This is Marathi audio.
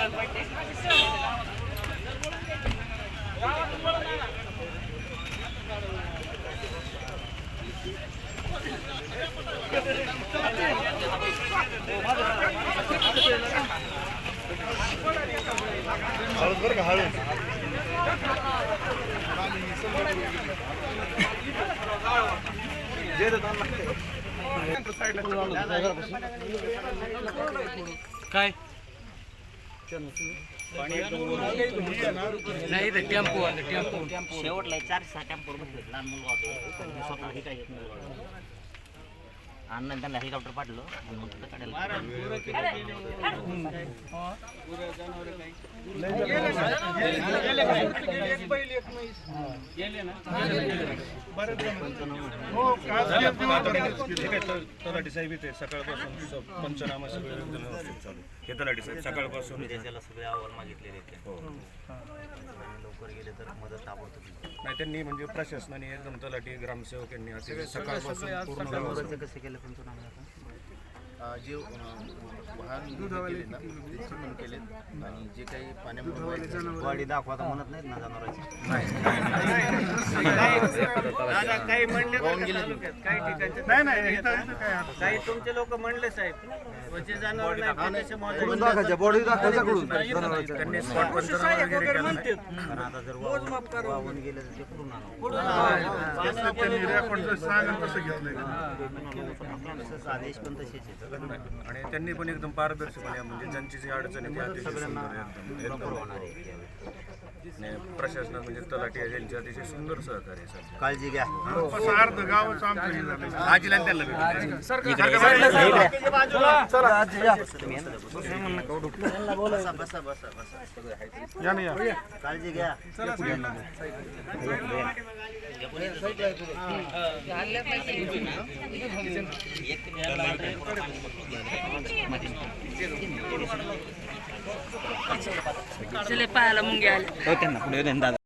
काय नाही टेम्पो आलं टेम्पो. शेवटला चार सहा बसले लहान मुलगा होता. स्वतः हे काय येत नाही अण्णा त्यांना हेलिकॉप्टर पाठवलं आणि मग तलाठी साहेब इथे सकाळपासून पंचनामा सगळे एकदम चालू हे तलाठी साहेब सकाळपासून त्याला सगळे अहवाल मागितलेले होते लवकर गेले तर मदत ताबडतोब नाही त्यांनी म्हणजे प्रशासनाने एकदम तलाठी ग्रामसेवक यांनी सकाळपासून पूर्ण व्यवस्थित कसे केले जे वाहन केले ना ते चिकन केलेत आणि जे काही बॉडी दाखवा तर म्हणत नाहीत ना जनावरांची. काही म्हणले काही ठिकाणचे नाही नाही काही तुमचे लोक म्हणले साहेब? म्हणजे जनावर नाही त्यांनी स्पॉट पंचनामा वगैरे केला पण आता जर वाहून वाहून गेले तर ते कुठून आणावं. आदेश पण तसेच आहेत आणि त्यांनी पण एकदम पारदर्शकपणे म्हणजे ज्यांची जी अडचण आहे ती अतिशय सुंदर एकदम एकदम आहे प्रशासनात म्हणजे तलाठी आहे यांचे अतिशय सुंदर सहकार्य आहे सध्या. काळजी घ्या. आजीला आणि त्यांना भेटू. बसा बसा बसा बसा. सगळे आहेत. काळजी घ्या. चले पायाला मुंगे आले